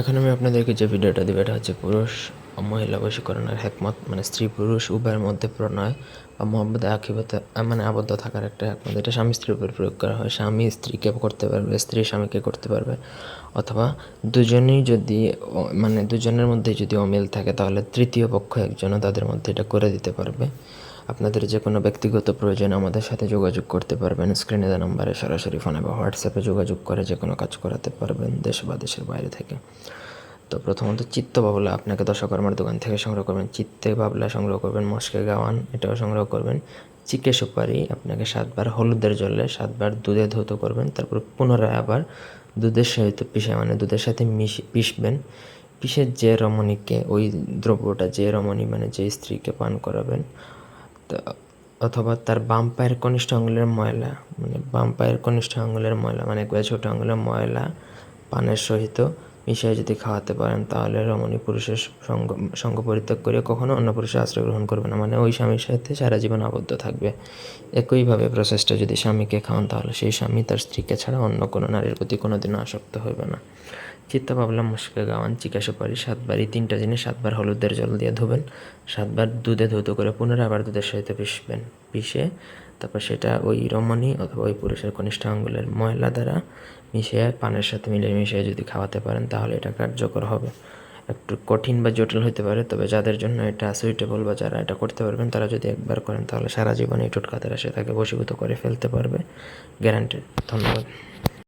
এখন আমি আপনাদেরকে যে ভিডিওটা দেবো, এটা হচ্ছে পুরুষ মহিলা বশীকরণের হ্যাকমত মানে স্ত্রী পুরুষ, উভয়ের মধ্যে প্রণয় বা মহব্বত আখিবত মানে আবদ্ধ থাকার একটা হ্যাকমত এটা স্বামী স্ত্রীর উপর প্রয়োগ করা হয়। স্বামী স্ত্রীকে করতে পারবে, স্ত্রী স্বামীকে করতে পারবে। অথবা দুজনেই যদি মানে দুজনের মধ্যে যদি অমিল থাকে, তাহলে তৃতীয় পক্ষ একজনও তাদের মধ্যে এটা করে দিতে পারবে। আপনাদের যে কোনো ব্যক্তিগত প্রয়োজন আমাদের সাথে যোগাযোগ করতে পারবেন। স্ক্রিনে দেওয়া নাম্বারে সরাসরি ফোনে বা হোয়াটসঅ্যাপে যোগাযোগ করে যে কোনো কাজ করাতে পারবেন দেশ বা দেশের বাইরে থেকে। তো প্রথমত চিত্ত বাবলা, আপনাকে দশকর্মার দোকান থেকে সংগ্রহ করবেন। চিত্তে বাবলা সংগ্রহ করবেন, মস্কে গাওয়ান, এটাও সংগ্রহ করবেন। চিকে সুপারি, আপনাকে সাতবার হলুদের জলে সাতবার দুধে ধৌত করবেন, তারপর পুনরায় আবার দুধের সহিত পিষে মানে দুধের সাথে মিশি, পিষবেন। পিষে যে রমণীকে, ওই দ্রব্যটা যে রমণী মানে যে স্ত্রীকে পান করাবেন অথবা তার বাম পায়ের কনিষ্ঠ আঙুলের ময়লা মানে বাম পায়ের কনিষ্ঠ আঙুলের ময়লা মানে ছোটো আঙুলের ময়লা পানের সহিত মিশিয়ে যদি খাওয়াতে পারেন, তাহলে রমণী পুরুষের সঙ্গ সঙ্গ পরিত্যাগ করে কখনো অন্য পুরুষের আশ্রয় গ্রহণ করবে না। মানে ওই স্বামীর সাথে সারা জীবন আবদ্ধ থাকবে। একইভাবে প্রসেসটা যদি স্বামীকে খাওয়ান, তাহলে সেই স্বামী তার স্ত্রীকে ছাড়া অন্য কোনো নারীর প্রতি কোনোদিনও আসক্ত হবে না। চিত্ত ভাবলাম মুশকে গাওয়ান চিকা সুপারি সাতবার, এই তিনটা জিনিস সাতবার হলুদের জল দিয়ে ধোবেন। সাতবার দুধে ধৌত করে পুনরায় আবার দুধের সহিত পিষবেন। পিষে তারপর সেটা ওই রমণী অথবা ওই পুরুষের কনিষ্ঠ আঙ্গুলের ময়লা দ্বারা মিশিয়ে পানের সাথে মিলে মিশিয়ে যদি খাওয়াতে পারেন, তাহলে এটা কার্যকর হবে। একটু কঠিন বা জটিল হতে পারে, তবে যাদের জন্য এটা সুইটেবল বা যারা এটা করতে পারবেন, তারা যদি একবার করেন, তাহলে সারা জীবন এই টোটকা তারা তাকে বশীভূত করে ফেলতে পারবে। গ্যারান্টেড ধন্যবাদ।